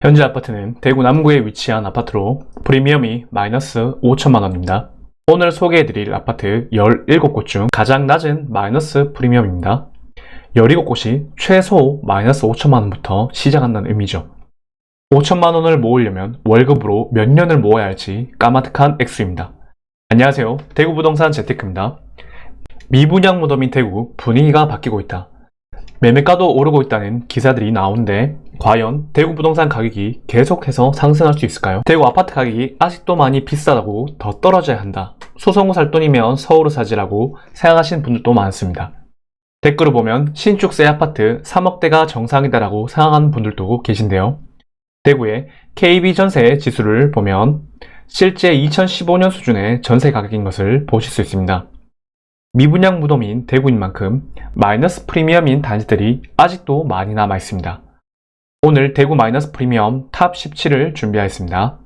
현재 아파트는 대구 남구에 위치한 아파트로 프리미엄이 마이너스 5천만 원입니다. 오늘 소개해드릴 아파트 17곳 중 가장 낮은 마이너스 프리미엄입니다. 17곳이 최소 마이너스 5천만 원부터 시작한다는 의미죠. 5천만 원을 모으려면 월급으로 몇 년을 모아야 할지 까마득한 액수입니다. 안녕하세요. 대구 부동산 재테크입니다. 미분양 무덤인 대구 분위기가 바뀌고 있다. 매매가도 오르고 있다는 기사들이 나오는데 과연 대구 부동산 가격이 계속해서 상승할 수 있을까요? 대구 아파트 가격이 아직도 많이 비싸다고 더 떨어져야 한다. 소송구 살 돈이면 서울을 사지라고 생각하시는 분들도 많습니다. 댓글을 보면 신축세 아파트 3억대가 정상이다라고 생각하는 분들도 계신데요. 대구의 KB 전세 지수를 보면 실제 2015년 수준의 전세 가격인 것을 보실 수 있습니다. 미분양 무덤인 대구인 만큼 마이너스 프리미엄인 단지들이 아직도 많이 남아 있습니다. 오늘 대구 마이너스 프리미엄 탑 17을 준비하였습니다.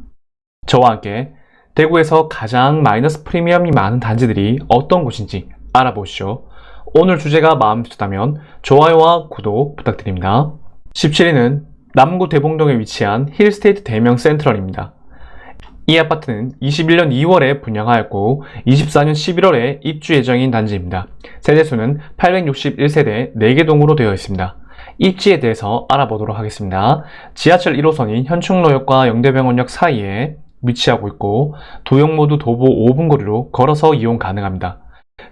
저와 함께 대구에서 가장 마이너스 프리미엄이 많은 단지들이 어떤 곳인지 알아보시죠. 오늘 주제가 마음에 드셨다면 좋아요와 구독 부탁드립니다. 17위는 남구 대봉동에 위치한 힐스테이트 대명 센트럴입니다. 이 아파트는 21년 2월에 분양하였고 24년 11월에 입주 예정인 단지입니다. 세대수는 861세대 4개 동으로 되어 있습니다. 입지에 대해서 알아보도록 하겠습니다. 지하철 1호선인 현충로역과 영대병원역 사이에 위치하고 있고 도역 모두 도보 5분 거리로 걸어서 이용 가능합니다.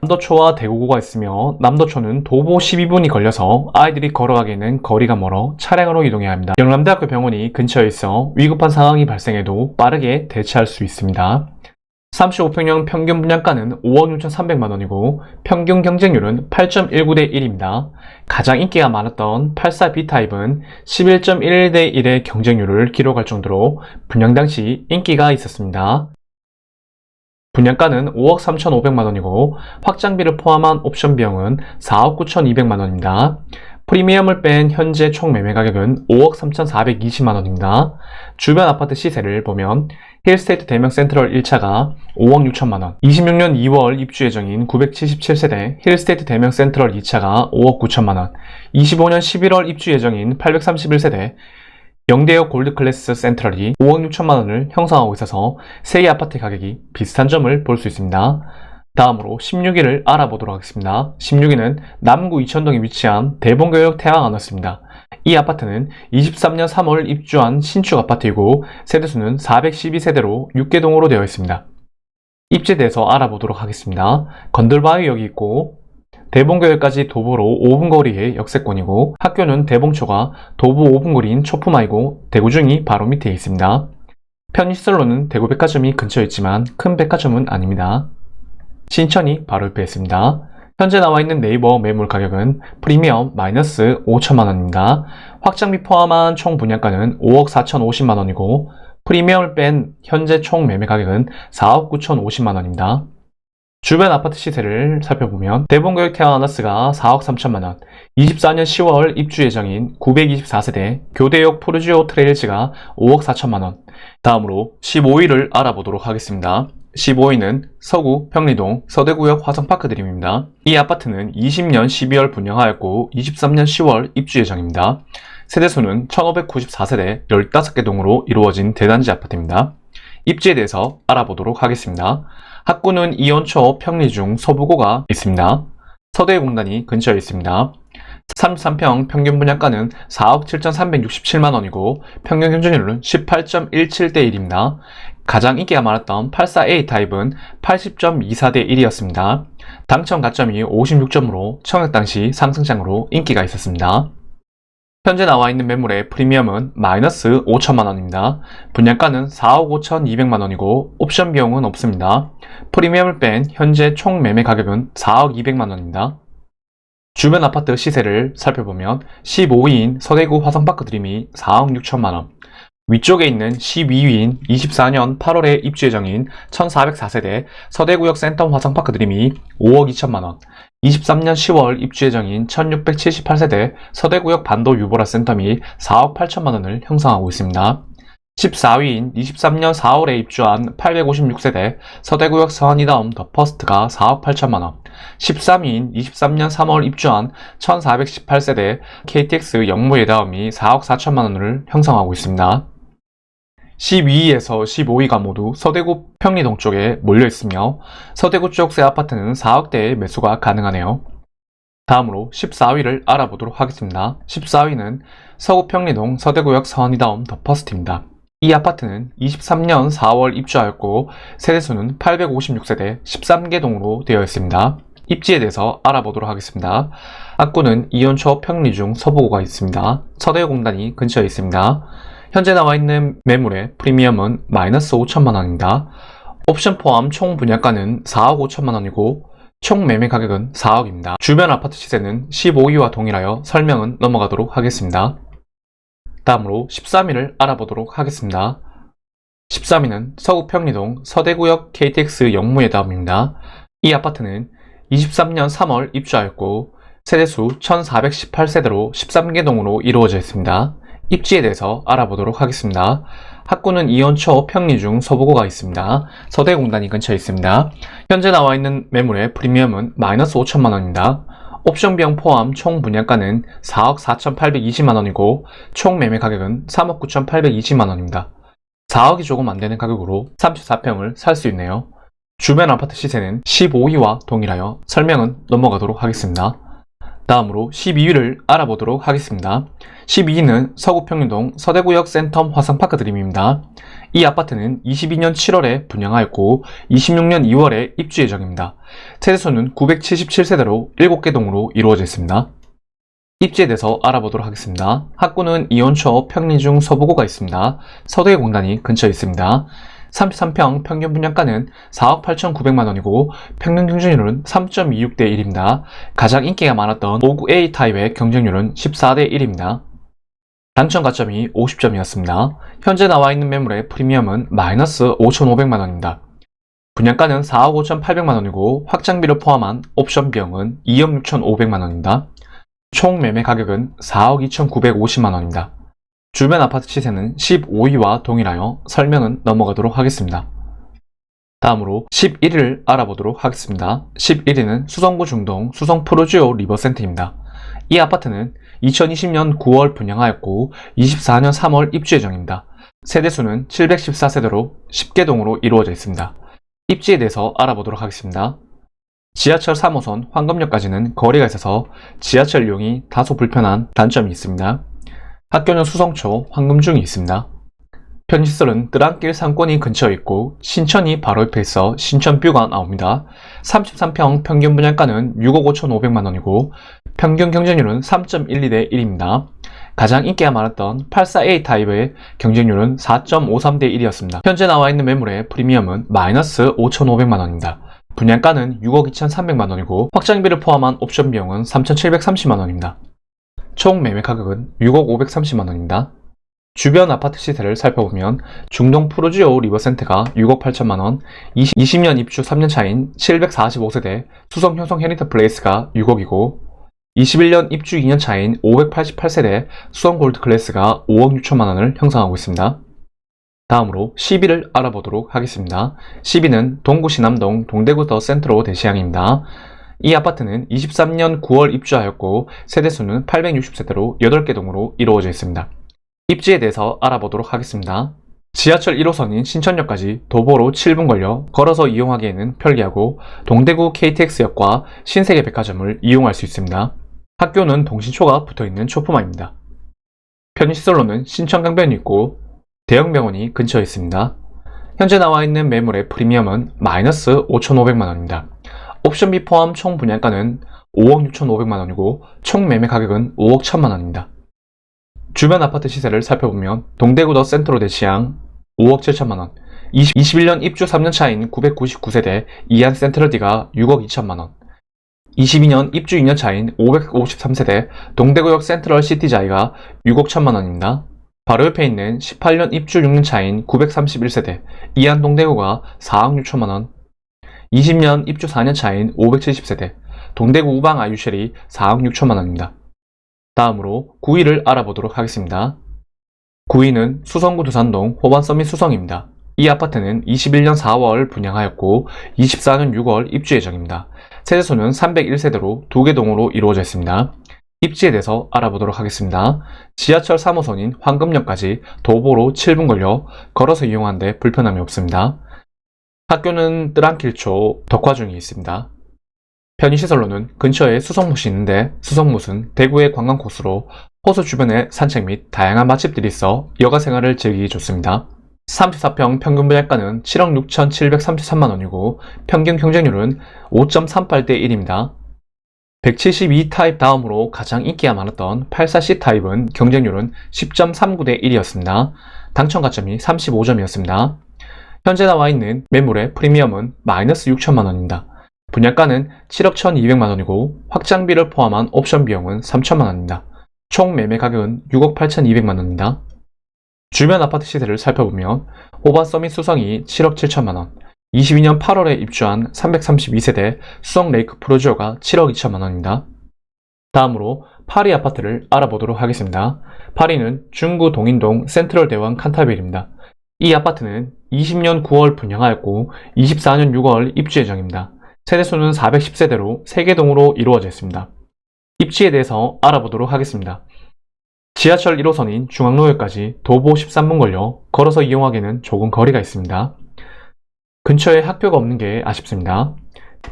남도초와 대구고가 있으며 남도초는 도보 12분이 걸려서 아이들이 걸어가기에는 거리가 멀어 차량으로 이동해야 합니다. 영남대학교 병원이 근처에 있어 위급한 상황이 발생해도 빠르게 대처할 수 있습니다. 35평형 평균 분양가는 5억 6,300만 원이고 평균 경쟁률은 8.19대 1입니다. 가장 인기가 많았던 84B타입은 11.11대 1의 경쟁률을 기록할 정도로 분양 당시 인기가 있었습니다. 분양가는 5억 3,500만 원이고 확장비를 포함한 옵션 비용은 4억 9,200만 원입니다. 프리미엄을 뺀 현재 총 매매 가격은 5억 3,420만 원입니다. 주변 아파트 시세를 보면 힐스테이트 대명 센트럴 1차가 5억 6천만 원, 26년 2월 입주 예정인 977세대 힐스테이트 대명 센트럴 2차가 5억 9천만 원, 25년 11월 입주 예정인 831세대 영대역 골드클래스 센트럴이 5억 6천만 원을 형성하고 있어서 세개 아파트 가격이 비슷한 점을 볼 수 있습니다. 다음으로 16위를 알아보도록 하겠습니다. 16위는 남구 이천동에 위치한 대봉교역 태양아너스입니다. 이 아파트는 23년 3월 입주한 신축 아파트이고 세대수는 412세대로 6개 동으로 되어 있습니다. 입지에 대해서 알아보도록 하겠습니다. 건들바위역이 있고 대봉교역까지 도보로 5분 거리의 역세권이고 학교는 대봉초가 도보 5분 거리인 초품아이고 대구중이 바로 밑에 있습니다. 편의시설로는 대구 백화점이 근처에 있지만 큰 백화점은 아닙니다. 신천이 바로 옆에 있습니다. 현재 나와 있는 네이버 매물 가격은 프리미엄 마이너스 5천만 원입니다. 확장비 포함한 총 분양가는 5억 4천 50만 원이고 프리미엄을 뺀 현재 총 매매 가격은 4억 9천 50만 원입니다. 주변 아파트 시세를 살펴보면 대봉교육 태아나스가 4억 3천만 원, 24년 10월 입주 예정인 924세대 교대역 포르지오 트레일즈가 5억 4천만 원. 다음으로 15위를 알아보도록 하겠습니다. 15위는 서구 평리동 서대구역 화성파크 드림입니다. 이 아파트는 20년 12월 분양하였고 23년 10월 입주 예정입니다. 세대수는 1594세대 15개 동으로 이루어진 대단지 아파트입니다. 입지에 대해서 알아보도록 하겠습니다. 학구는 이원초 평리중 서부고가 있습니다. 서대공단이 근처에 있습니다. 33평 평균 분양가는 4억 7,367만 원이고 평균 경쟁률은 18.17대 1입니다. 가장 인기가 많았던 84A 타입은 80.24대 1이었습니다. 당첨 가점이 56점으로 청약 당시 상승장으로 인기가 있었습니다. 현재 나와 있는 매물의 프리미엄은 마이너스 5천만 원입니다. 분양가는 4억 5천2백만 원이고 옵션 비용은 없습니다. 프리미엄을 뺀 현재 총 매매 가격은 4억 2백만 원입니다. 주변 아파트 시세를 살펴보면 15위인 서대구 화성파크 드림이 4억 6천만 원, 위쪽에 있는 12위인 24년 8월에 입주 예정인 1404세대 서대구역 센텀 화성파크 드림이 5억 2천만 원, 23년 10월 입주 예정인 1678세대 서대구역 반도 유보라 센텀이 4억 8천만 원을 형성하고 있습니다. 14위인 23년 4월에 입주한 856세대 서대구역 서한이다움 더 퍼스트가 4억 8천만 원, 13위인 23년 3월 입주한 1418세대 KTX 영무예다움이 4억 4천만 원을 형성하고 있습니다. 12위에서 15위가 모두 서대구 평리동 쪽에 몰려 있으며 서대구 쪽 새 아파트는 4억대의 매수가 가능하네요. 다음으로 14위를 알아보도록 하겠습니다. 14위는 서구 평리동 서대구역 서원이다움 더 퍼스트입니다. 이 아파트는 23년 4월 입주하였고 세대수는 856세대 13개 동으로 되어 있습니다. 입지에 대해서 알아보도록 하겠습니다. 학구는 이온초 평리 중 서보고가 있습니다. 서대공단이 근처에 있습니다. 현재 나와 있는 매물의 프리미엄은 마이너스 5천만 원입니다. 옵션 포함 총 분양가는 4억 5천만 원이고 총 매매 가격은 4억입니다. 주변 아파트 시세는 15위와 동일하여 설명은 넘어가도록 하겠습니다. 다음으로 13위를 알아보도록 하겠습니다. 13위는 서구 평리동 서대구역 KTX 영무의 다음입니다. 이 아파트는 23년 3월 입주하였고 세대수 1418세대로 13개 동으로 이루어져 있습니다. 입지에 대해서 알아보도록 하겠습니다. 학구는 이원초 평리 중 서부고가 있습니다. 서대공단이 근처에 있습니다. 현재 나와 있는 매물의 프리미엄은 마이너스 5천만 원입니다. 옵션 비용 포함 총 분양가는 4억 4,820만 원이고 총 매매 가격은 3억 9,820만 원입니다. 4억이 조금 안 되는 가격으로 34평을 살 수 있네요. 주변 아파트 시세는 15위와 동일하여 설명은 넘어가도록 하겠습니다. 다음으로 12위를 알아보도록 하겠습니다. 12위는 서구평림동 서대구역 센텀 화성파크 드림입니다. 이 아파트는 22년 7월에 분양하였고 26년 2월에 입주 예정입니다. 세대수는 977세대로 7개 동으로 이루어져 있습니다. 입지에 대해서 알아보도록 하겠습니다. 학구는 이온초 평리중 서부고가 있습니다. 서대의 공단이 근처에 있습니다. 33평 평균 분양가는 4억 8,900만 원이고 평균 경쟁률은 3.26대 1입니다. 가장 인기가 많았던 59A 타입의 경쟁률은 14대 1입니다. 당첨 가점이 50점이었습니다. 현재 나와 있는 매물의 프리미엄은 마이너스 5,500만 원입니다. 분양가는 4억 5,800만 원이고 확장비를 포함한 옵션 비용은 2억 6,500만 원입니다. 총 매매 가격은 4억 2,950만 원입니다. 주변 아파트 시세는 15위와 동일하여 설명은 넘어가도록 하겠습니다. 다음으로 11위를 알아보도록 하겠습니다. 11위는 수성구 중동 수성 프로지오 리버센터입니다. 이 아파트는 2020년 9월 분양하였고 24년 3월 입주 예정입니다. 세대수는 714세대로 10개 동으로 이루어져 있습니다. 입지에 대해서 알아보도록 하겠습니다. 지하철 3호선 황금역까지는 거리가 있어서 지하철 이용이 다소 불편한 단점이 있습니다. 학교는 수성초 황금중이 있습니다. 편의시설은 뜨랑길 상권이 근처에 있고 신천이 바로 옆에 있어 신천뷰가 나옵니다. 33평 평균 분양가는 6억 5천5백만 원이고 평균 경쟁률은 3.12대 1입니다. 가장 인기가 많았던 84A 타입의 경쟁률은 4.53대 1이었습니다. 현재 나와 있는 매물의 프리미엄은 마이너스 5,500만 원입니다. 분양가는 6억 2,300만 원이고 확장비를 포함한 옵션 비용은 3,730만 원입니다. 총 매매 가격은 6억 530만 원입니다. 주변 아파트 시세를 살펴보면 중동 프로지오 리버센터가 6억 8천만 원, 20, 년 입주 3년 차인 745세대 수성 효성 헤리터 플레이스가 6억이고 21년 입주 2년 차인 588세대 수성 골드 클래스가 5억 6천만 원을 형성하고 있습니다. 다음으로 10위를 알아보도록 하겠습니다. 10위는 동구 신남동 동대구 더 센트로 대시양입니다. 이 아파트는 23년 9월 입주하였고 세대수는 860세대로 8개 동으로 이루어져 있습니다. 입지에 대해서 알아보도록 하겠습니다. 지하철 1호선인 신천역까지 도보로 7분 걸려 걸어서 이용하기에는 편리하고 동대구 KTX역과 신세계 백화점을 이용할 수 있습니다. 학교는 동신초가 붙어있는 초품화입니다. 편의시설로는 신천강변이 있고 대형병원이 근처에 있습니다. 현재 나와 있는 매물의 프리미엄은 마이너스 5,500만 원입니다. 옵션비 포함 총 분양가는 5억 6,500만 원이고 총 매매 가격은 5억 1천만 원입니다. 주변 아파트 시세를 살펴보면 동대구 더 센트로 대시양 5억 7천만 원, 20, 21년 입주 3년 차인 999세대 이안 센트럴디가 6억 2천만 원, 22년 입주 2년 차인 553세대 동대구역 센트럴 시티자이가 6억 1천만 원입니다. 바로 옆에 있는 18년 입주 6년 차인 931세대 이안 동대구가 4억 6천만 원, 20년 입주 4년 차인 570세대 동대구 우방 아유쉘이 4억 6천만 원입니다. 다음으로 9위를 알아보도록 하겠습니다. 9위는 수성구 두산동 호반서밋 수성입니다. 이 아파트는 21년 4월 분양하였고 24년 6월 입주 예정입니다. 세대수는 301세대로 2개 동으로 이루어져 있습니다. 입지에 대해서 알아보도록 하겠습니다. 지하철 3호선인 황금역까지 도보로 7분 걸려 걸어서 이용하는데 불편함이 없습니다. 학교는 뜨랑길초 덕화중에 있습니다. 편의시설로는 근처에 수성못이 있는데 수성못은 대구의 관광 코스로 호수 주변에 산책 및 다양한 맛집들이 있어 여가 생활을 즐기기 좋습니다. 34평 평균 분양가는 7억 6,733만 원이고 평균 경쟁률은 5.38대 1입니다. 172 타입 다음으로 가장 인기가 많았던 84C 타입은 경쟁률은 10.39대 1이었습니다. 당첨 가점이 35점이었습니다. 현재 나와 있는 매물의 프리미엄은 마이너스 6천만 원입니다. 분양가는 7억 1,200만 원이고 확장비를 포함한 옵션 비용은 3천만 원입니다. 총 매매 가격은 6억 8,200만 원입니다. 주변 아파트 시세를 살펴보면 오바 서밋 수성이 7억 7천만 원, 22년 8월에 입주한 332세대 수성 레이크 프로지오가 7억 2천만 원입니다. 다음으로 파리 아파트를 알아보도록 하겠습니다. 파리는 중구 동인동 센트럴 대왕 칸타빌입니다. 이 아파트는 20년 9월 분양하였고 24년 6월 입주 예정입니다. 세대수는 410세대로 3개 동으로 이루어져 있습니다. 입지에 대해서 알아보도록 하겠습니다. 지하철 1호선인 중앙로역까지 도보 13분 걸려 걸어서 이용하기에는 조금 거리가 있습니다. 근처에 학교가 없는 게 아쉽습니다.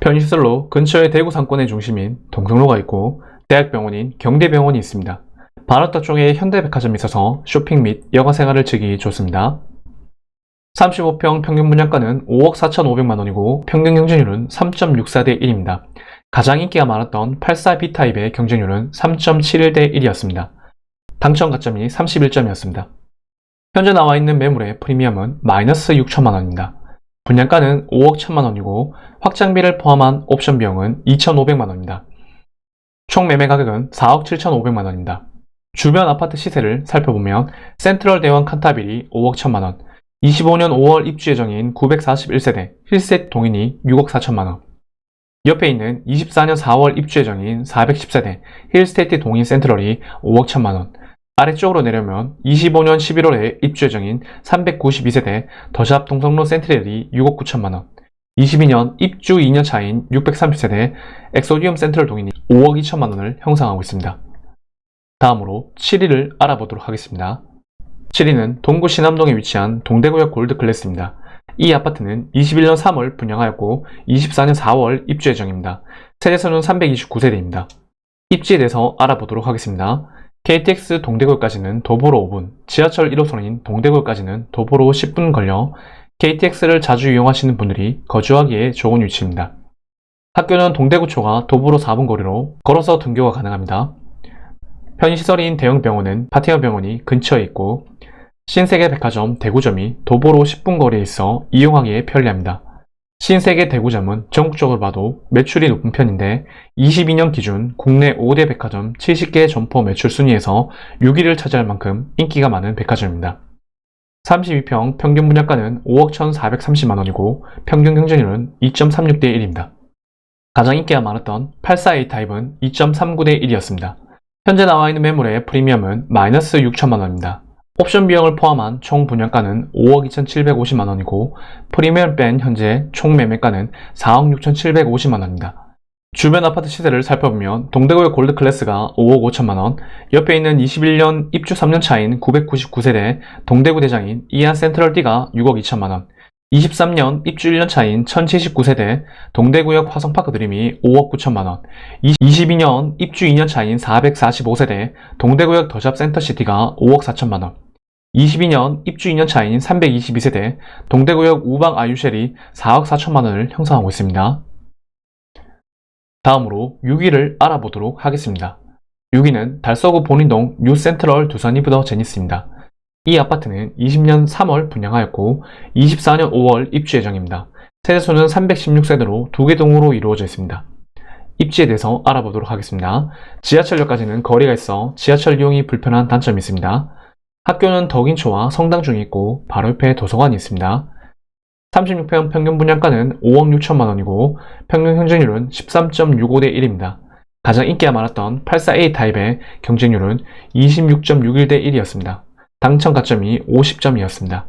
편의시설로 근처에 대구 상권의 중심인 동성로가 있고 대학병원인 경대병원이 있습니다. 바로타 쪽에 현대백화점이 있어서 쇼핑 및 여가 생활을 즐기기 좋습니다. 35평 평균 분양가는 5억 4,500만 원이고 평균 경쟁률은 3.64대 1입니다. 가장 인기가 많았던 84B 타입의 경쟁률은 3.71대 1이었습니다. 당첨 가점이 31점이었습니다. 현재 나와 있는 매물의 프리미엄은 마이너스 6천만 원입니다. 분양가는 5억 1천만 원이고 확장비를 포함한 옵션 비용은 2,500만 원입니다. 총 매매 가격은 4억 7,500만 원입니다. 주변 아파트 시세를 살펴보면 센트럴 대왕 칸타빌이 5억 1천만 원, 25년 5월 입주 예정인 941세대 힐셋 동인이 6억 4천만 원, 옆에 있는 24년 4월 입주 예정인 410세대 힐스테이트 동인 센트럴이 5억 1천만 원, 아래쪽으로 내려면 25년 11월에 입주 예정인 392세대 더샵 동성로 센트럴이 6억 9천만 원, 22년 입주 2년 차인 630세대 엑소디움 센트럴 동인이 5억 2천만 원을 형성하고 있습니다. 다음으로 7위를 알아보도록 하겠습니다. 7위는 동구 신암동에 위치한 동대구역 골드클래스입니다. 이 아파트는 21년 3월 분양하였고 24년 4월 입주 예정입니다. 세대수는 329세대입니다. 입지에 대해서 알아보도록 하겠습니다. KTX 동대구역까지는 도보로 5분, 지하철 1호선인 동대구역까지는 도보로 10분 걸려 KTX를 자주 이용하시는 분들이 거주하기에 좋은 위치입니다. 학교는 동대구초가 도보로 4분 거리로 걸어서 등교가 가능합니다. 편의시설인 대형병원은 파티어 병원이 근처에 있고 신세계 백화점 대구점이 도보로 10분 거리에 있어 이용하기에 편리합니다. 신세계 대구점은 전국적으로 봐도 매출이 높은 편인데 22년 기준 국내 5대 백화점 70개 점포 매출 순위에서 6위를 차지할 만큼 인기가 많은 백화점입니다. 32평 평균 분양가는 5억 1,430만 원이고 평균 경쟁률은 2.36대 1입니다. 가장 인기가 많았던 84A 타입은 2.39대 1이었습니다. 현재 나와 있는 매물의 프리미엄은 마이너스 6천만 원입니다. 옵션 비용을 포함한 총 분양가는 5억 2,750만 원이고 프리미엄 뺀 현재 총 매매가는 4억 6,750만 원입니다. 주변 아파트 시세를 살펴보면 동대구의 골드 클래스가 5억 5천만 원, 옆에 있는 21년 입주 3년 차인 999세대 동대구 대장인 이안 센트럴 D가 6억 2천만 원, 23년 입주 1년 차인 1079세대 동대구역 화성파크 드림이 5억 9천만 원, 22년 입주 2년 차인 445세대 동대구역 더샵 센터시티가 5억 4천만 원, 22년 입주 2년 차인 322세대 동대구역 우방 아유쉘이 4억 4천만 원을 형성하고 있습니다. 다음으로 6위를 알아보도록 하겠습니다. 6위는 달서구 본인동 뉴 센트럴 두산 이브더 제니스입니다. 이 아파트는 20년 3월 분양하였고 24년 5월 입주 예정입니다. 세대수는 316세대로 두 개 동으로 이루어져 있습니다. 입지에 대해서 알아보도록 하겠습니다. 지하철역까지는 거리가 있어 지하철 이용이 불편한 단점이 있습니다. 학교는 덕인초와 성당 중에 있고 바로 옆에 도서관이 있습니다. 36평 평균 분양가는 5억 6천만 원이고 평균 경쟁률은 13.65대 1입니다. 가장 인기가 많았던 84A 타입의 경쟁률은 26.61대 1이었습니다. 당첨 가점이 50점이었습니다.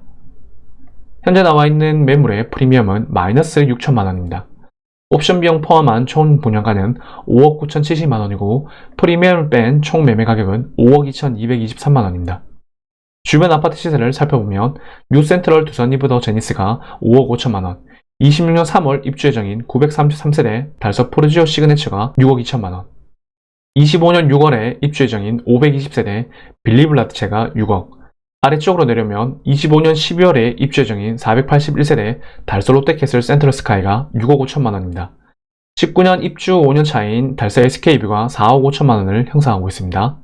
현재 나와 있는 매물의 프리미엄은 마이너스 6천만 원입니다. 옵션 비용 포함한 총 분양가는 5억 9,070만 원이고 프리미엄을 뺀 총 매매 가격은 5억 2,223만 원입니다. 주변 아파트 시세를 살펴보면 뉴센트럴 두산 리브더 제니스가 5억 5천만 원, 26년 3월 입주 예정인 933세대 달서 포르지오 시그네처가 6억 2천만 원, 25년 6월에 입주 예정인 520세대 빌리블라트체가 6억, 아래쪽으로 내려면 25년 12월에 입주 예정인 481세대 달서 롯데캐슬 센트럴 스카이가 6억 5천만 원입니다. 19년 입주 5년 차인 달서 SK뷰가 4억 5천만 원을 형성하고 있습니다.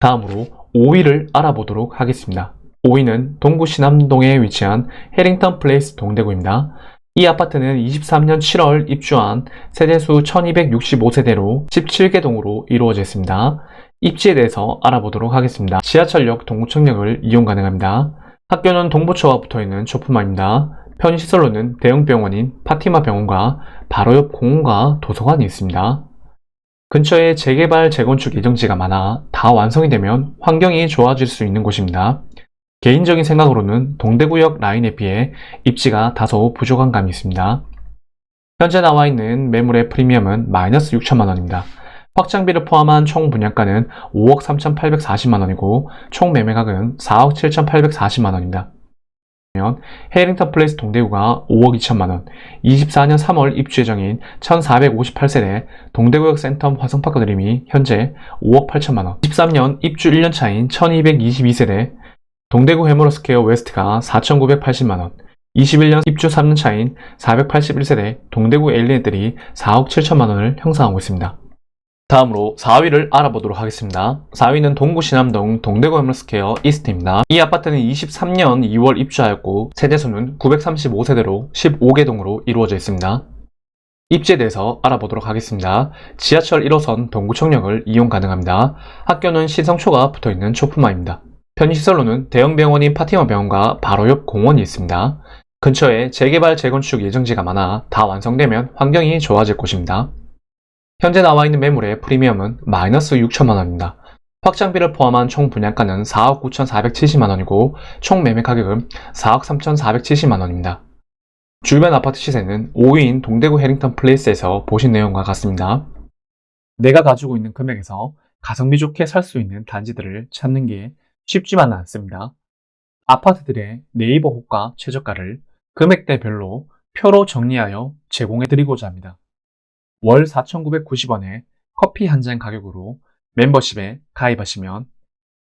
다음으로 5위를 알아보도록 하겠습니다. 5위는 동구 신암동에 위치한 해링턴 플레이스 동대구입니다. 이 아파트는 23년 7월 입주한 세대수 1265세대로 17개 동으로 이루어져 있습니다. 입지에 대해서 알아보도록 하겠습니다. 지하철역 동구청역을 이용 가능합니다. 학교는 동부초와 붙어있는 초품화입니다. 편의시설로는 대형병원인 파티마 병원과 바로 옆 공원과 도서관이 있습니다. 근처에 재개발, 재건축 예정지가 많아 다 완성이 되면 환경이 좋아질 수 있는 곳입니다. 개인적인 생각으로는 동대구역 라인에 비해 입지가 다소 부족한 감이 있습니다. 현재 나와 있는 매물의 프리미엄은 마이너스 6천만 원입니다. 확장비를 포함한 총 분양가는 5억 3,840만 원이고 총 매매가격은 4억 7,840만 원입니다. 해링턴 플레이스 동대구가 5억 2천만 원, 24년 3월 입주 예정인 1,458세대 동대구역 센텀 화성파크 드림이 현재 5억 8천만 원, 13년 입주 1년 차인 1,222세대 동대구 해머러스퀘어 웨스트가 4,980만 원, 21년 입주 3년 차인 481세대 동대구 엘리네들이 4억 7천만 원을 형성하고 있습니다. 다음으로 4위를 알아보도록 하겠습니다. 4위는 동구 신암동 동대구 해머스케어 이스트입니다. 이 아파트는 23년 2월 입주하였고 세대수는 935세대로 15개 동으로 이루어져 있습니다. 입지에 대해서 알아보도록 하겠습니다. 지하철 1호선 동구청역을 이용 가능합니다. 학교는 신성초가 붙어있는 초품화입니다. 편의시설로는 대형 병원인 파티마 병원과 바로 옆 공원이 있습니다. 근처에 재개발, 재건축 예정지가 많아 다 완성되면 환경이 좋아질 곳입니다. 현재 나와 있는 매물의 프리미엄은 마이너스 6천만 원입니다. 확장비를 포함한 총 분양가는 4억 9,470만 원이고 총 매매 가격은 4억 3,470만 원입니다. 주변 아파트 시세는 5위인 동대구 해링턴 플레이스에서 보신 내용과 같습니다. 내가 가지고 있는 금액에서 가성비 좋게 살 수 있는 단지들을 찾는 게 쉽지만은 않습니다. 아파트들의 네이버 호가 최저가를 금액대별로 표로 정리하여 제공해 드리고자 합니다. 월 4,990원에 커피 한 잔 가격으로 멤버십에 가입하시면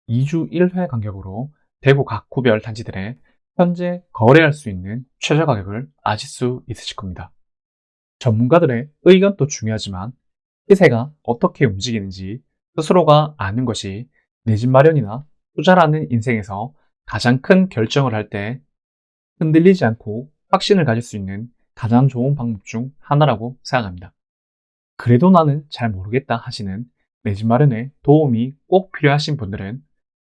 2주 1회 간격으로 대구 각 구별 단지들의 현재 거래할 수 있는 최저 가격을 아실 수 있으실 겁니다. 전문가들의 의견도 중요하지만 시세가 어떻게 움직이는지 스스로가 아는 것이 내 집 마련이나 투자라는 인생에서 가장 큰 결정을 할 때 흔들리지 않고 확신을 가질 수 있는 가장 좋은 방법 중 하나라고 생각합니다. 그래도 나는 잘 모르겠다 하시는 내집 마련에 도움이 꼭 필요하신 분들은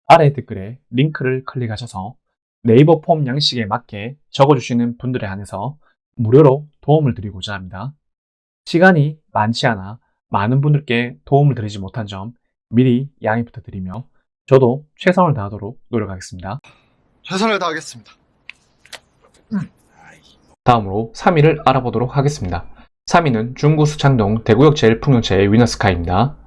아래 댓글에 링크를 클릭하셔서 네이버 폼 양식에 맞게 적어주시는 분들에 한해서 무료로 도움을 드리고자 합니다. 시간이 많지 않아 많은 분들께 도움을 드리지 못한 점 미리 양해 부탁드리며 저도 최선을 다하도록 노력하겠습니다. 최선을 다하겠습니다. 다음으로 3위를 알아보도록 하겠습니다. 3위는 중구 수창동 대구역 제일풍경채의 위너스카이입니다.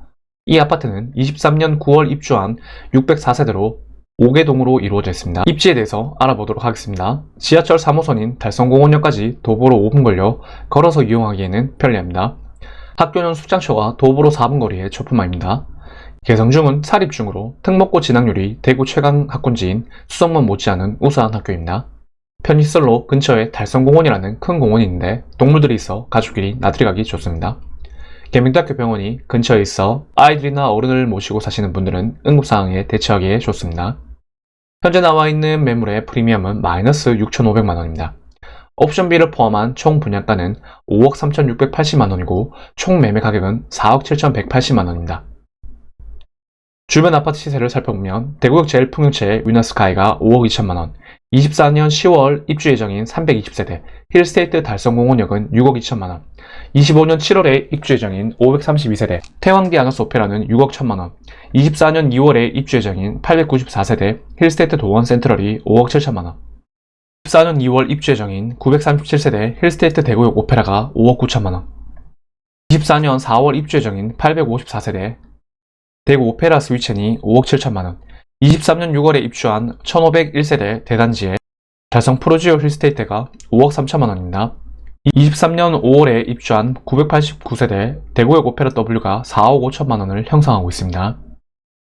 이 아파트는 23년 9월 입주한 604세대로 5개 동으로 이루어져 있습니다. 입지에 대해서 알아보도록 하겠습니다. 지하철 3호선인 달성공원역까지 도보로 5분 걸려 걸어서 이용하기에는 편리합니다. 학교는 수장초가 도보로 4분 거리의 초품화입니다. 개성 중은 사립 중으로 특목고 진학률이 대구 최강 학군지인 수성문 못지않은 우수한 학교입니다. 편의시설로 근처에 달성공원이라는 큰 공원이 있는데 동물들이 있어 가족끼리 나들이 가기 좋습니다. 계명대학교 병원이 근처에 있어 아이들이나 어른을 모시고 사시는 분들은 응급상황에 대처하기에 좋습니다. 현재 나와 있는 매물의 프리미엄은 마이너스 6,500만원입니다. 옵션비를 포함한 총 분양가는 5억 3,680만원이고 총 매매 가격은 4억 7,180만원입니다. 주변 아파트 시세를 살펴보면 대구역 제일 풍경채의 위너스카이가 5억 2천만원, 24년 10월 입주 예정인 320세대 힐스테이트 달성공원역은 6억 2천만원, 25년 7월에 입주 예정인 532세대 태왕디 아너스 오페라는 6억 1천만원, 24년 2월에 입주 예정인 894세대 힐스테이트 도원 센트럴이 5억 7천만원, 14년 2월 입주 예정인 937세대 힐스테이트 대구역 오페라가 5억 9천만원. 24년 4월 입주 예정인 854세대 대구 오페라 스위첸이 5억 7천만원 23년 6월에 입주한 1501세대 대단지의 달성 프로지오 힐스테이트가 5억 3천만 원입니다 23년 5월에 입주한 989세대 대구역 오페라 W가 4억 5천만 원을 형성하고 있습니다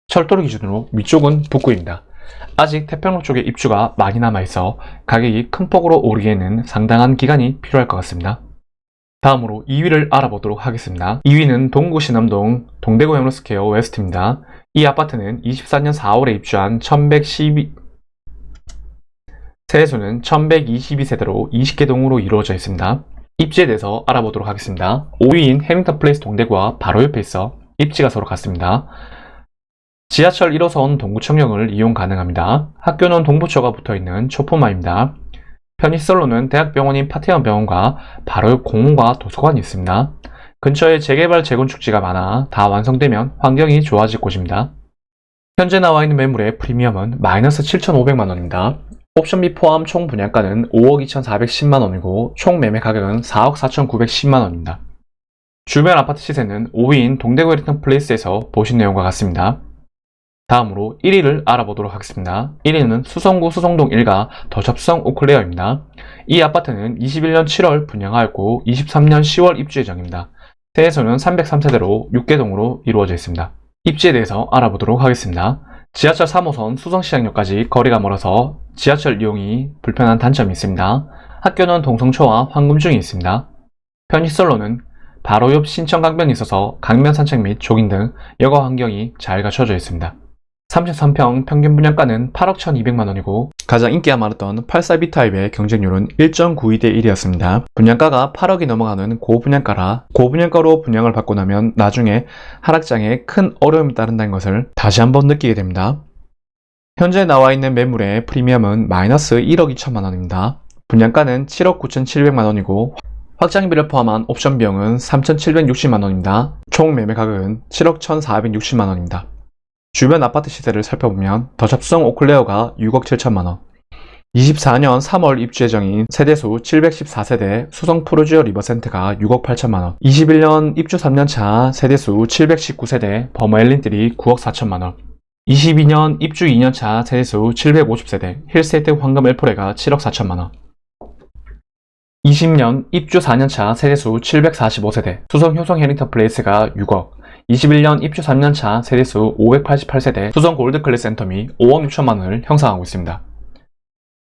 철도를 기준으로 위쪽은 북구입니다 아직 태평로 쪽에 입주가 많이 남아있어 가격이 큰 폭으로 오르기에는 상당한 기간이 필요할 것 같습니다. 다음으로 2위를 알아보도록 하겠습니다. 2위는 동구 신암동 동대구 햄러스케어 웨스트입니다. 이 아파트는 24년 4월에 입주한 1112 세대수는 1122세대로 20개 동으로 이루어져 있습니다. 입지에 대해서 알아보도록 하겠습니다. 5위인 해밍턴 플레이스 동대구와 바로 옆에 있어 입지가 서로 같습니다. 지하철 1호선 동구청역을 이용 가능합니다. 학교는 동부처가 붙어있는 초포마입니다. 편의시설로는 대학병원인 파태현 병원과 바로 옆 공원과 도서관이 있습니다. 근처에 재개발 재건축지가 많아 다 완성되면 환경이 좋아질 곳입니다. 현재 나와 있는 매물의 프리미엄은 마이너스 7,500만원입니다. 옵션비 포함 총 분양가는 5억 2,410만원이고 총 매매 가격은 4억 4,910만원입니다. 주변 아파트 시세는 5위인 동대구 리턴 플레이스에서 보신 내용과 같습니다. 다음으로 1위를 알아보도록 하겠습니다. 1위는 수성구 수성동 1가 더 접성 오클레어입니다. 이 아파트는 21년 7월 분양하였고 23년 10월 입주 예정입니다. 세에서는 303세대로 6개 동으로 이루어져 있습니다. 입지에 대해서 알아보도록 하겠습니다. 지하철 3호선 수성시장역까지 거리가 멀어서 지하철 이용이 불편한 단점이 있습니다. 학교는 동성초와 황금중이 있습니다. 편의시설로는 바로 옆 신천강변이 있어서 강변 산책 및 조깅 등 여가 환경이 잘 갖춰져 있습니다. 33평 평균 분양가는 8억 1200만원이고 가장 인기가 많았던 84B 타입의 경쟁률은 1.92대 1이었습니다. 분양가가 8억이 넘어가는 고분양가라 고분양가로 분양을 받고 나면 나중에 하락장에 큰 어려움이 따른다는 것을 다시 한번 느끼게 됩니다. 현재 나와 있는 매물의 프리미엄은 마이너스 1억 2천만 원입니다. 분양가는 7억 9,700만 원이고 확장비를 포함한 옵션 비용은 3,760만 원입니다. 총 매매 가격은 7억 1,460만 원입니다. 주변 아파트 시세를 살펴보면 더 접성 오클레어가 6억 7천만원. 24년 3월 입주 예정인 세대수 714세대 수성 프로지오 리버센트가 6억 8천만원. 21년 입주 3년차 세대수 719세대 버머 엘린들이 9억 4천만원. 22년 입주 2년차 세대수 750세대 힐세트 황금 엘포레가 7억 4천만원. 20년 입주 4년차 세대수 745세대 수성 효성 해링턴 플레이스가 6억 21년 입주 3년차 세대수 588세대 수성 골드클래스 센텀이 5억 6천만 원을 형성하고 있습니다.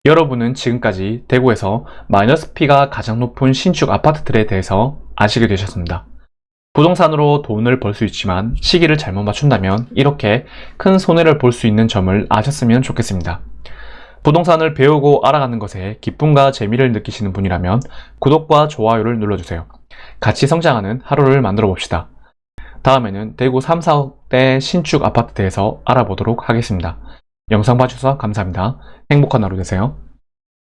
여러분은 지금까지 대구에서 마이너스 P가 가장 높은 신축 아파트들에 대해서 아시게 되셨습니다. 부동산으로 돈을 벌 수 있지만 시기를 잘못 맞춘다면 이렇게 큰 손해를 볼 수 있는 점을 아셨으면 좋겠습니다. 부동산을 배우고 알아가는 것에 기쁨과 재미를 느끼시는 분이라면 구독과 좋아요를 눌러주세요. 같이 성장하는 하루를 만들어 봅시다. 다음에는 대구 3, 4억대 신축 아파트에 대해서 알아보도록 하겠습니다. 영상 봐주셔서 감사합니다. 행복한 하루 되세요.